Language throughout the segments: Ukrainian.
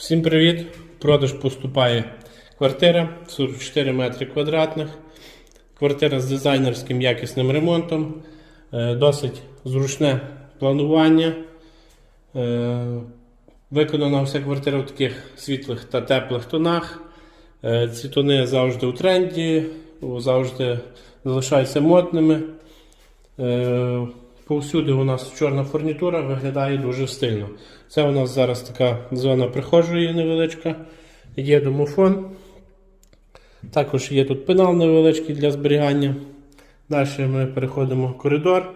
Всім привіт! В продаж поступає квартира 44 метри квадратних. Квартира з дизайнерським якісним ремонтом. Е, Досить зручне планування. Е, Виконана вся квартира в таких світлих та теплих тонах. Е, Ці тони завжди у тренді, завжди залишаються модними. Повсюди у нас чорна фурнітура виглядає дуже стильно. Це у нас зараз така зона прихожої невеличка. Є домофон. Також є тут пенал невеличкий для зберігання. Далі ми переходимо в коридор.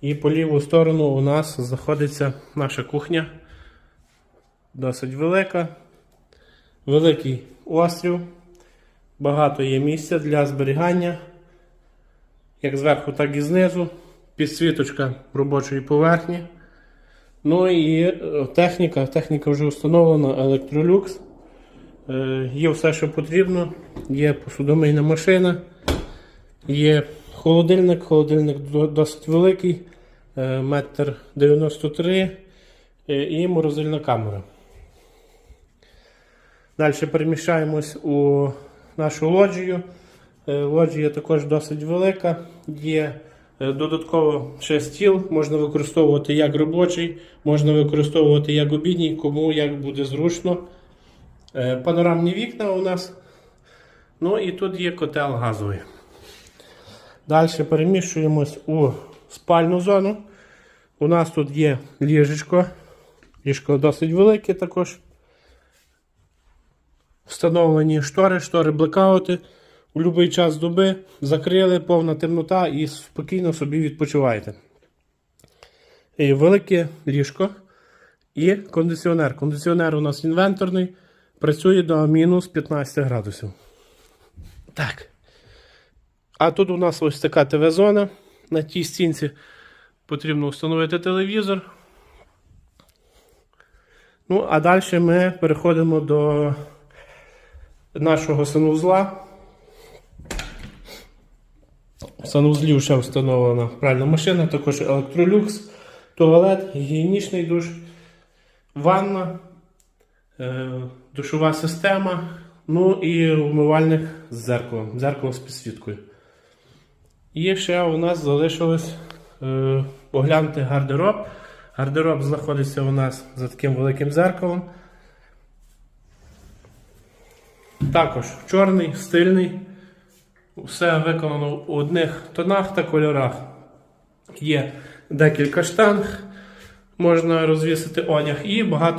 І по ліву сторону у нас знаходиться наша кухня. Досить велика. Великий острів. Багато є місця для зберігання. Як зверху, так і знизу підсвіточка робочої поверхні. Ну і е, техніка. Техніка вже встановлена Electrolux. Е, Є все, що потрібно. Є посудомийна машина, є холодильник. Холодильник досить великий, е, метр 93 е, і морозильна камера. Далі переміщаємось у нашу лоджію. Лоджія також досить велика. Є додатково ще стіл, можна використовувати як робочий, можна використовувати як обідній, кому як буде зручно. Е, Панорамні вікна у нас. Ну і тут є котел газовий. Далі переміщуємось у спальну зону. У нас тут є ліжечко. Ліжко досить велике також. Встановлені штори, штори блекаути. У будь-який час доби закрили, повна темнота і спокійно собі відпочиваєте. І велике ліжко і кондиціонер. Кондиціонер у нас інвенторний, працює до мінус 15 градусів. Так. А тут у нас ось така ТВ-зона. На тій стінці потрібно встановити телевізор. Ну, а далі ми переходимо до нашого санузла. В санузлі вже встановлена пральна машина, також електролюкс, туалет, гігієнічний душ, ванна, е, душова система, ну і умивальник з зеркалом, зеркало з підсвіткою. І ще у нас залишилось е, оглянути гардероб. Гардероб знаходиться у нас за таким великим зеркалом. Також чорний, стильний. Все виконано у одних тонах та кольорах. Є декілька штанг, можна розвісити одяг і багато.